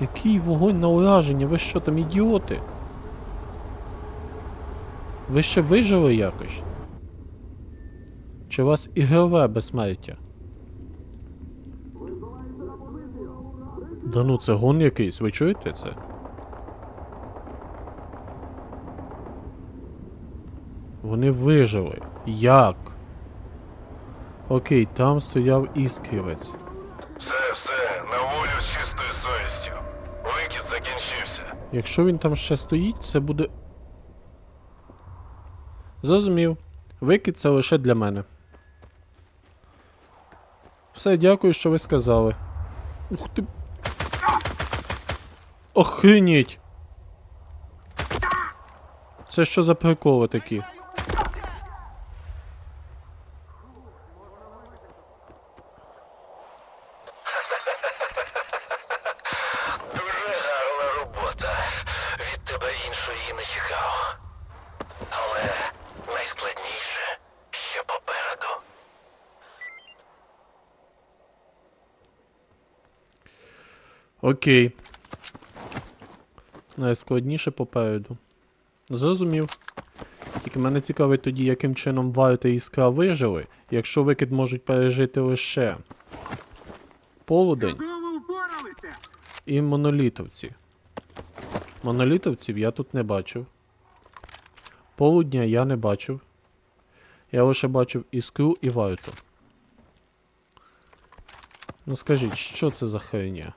Який вогонь на ураження? Ви що там ідіоти? Ви ще вижили якось? Чи у вас ігрове безсмертя? Да ну це гон якийсь, ви чуєте це? Вони вижили. Як? Окей, там стояв іскрівець. Все, все, на волю з чистою совістю. Викид закінчився. Якщо він там ще стоїть, це буде. Зрозумів. Викид це лише для мене. Все, дякую, що ви сказали. Ух ти. Охренеть! Це що за приколи такі? Тебе іншої не чекав. Але найскладніше ще попереду. Окей. Найскладніше попереду. Зрозумів. Тільки мене цікавить тоді, яким чином варта і іскра вижили, якщо викид можуть пережити лише полудень і монолітовці. Монолітовців я тут не бачив. Полудня я не бачив. Я лише бачив іскру і варту. Ну скажіть, що це за херня?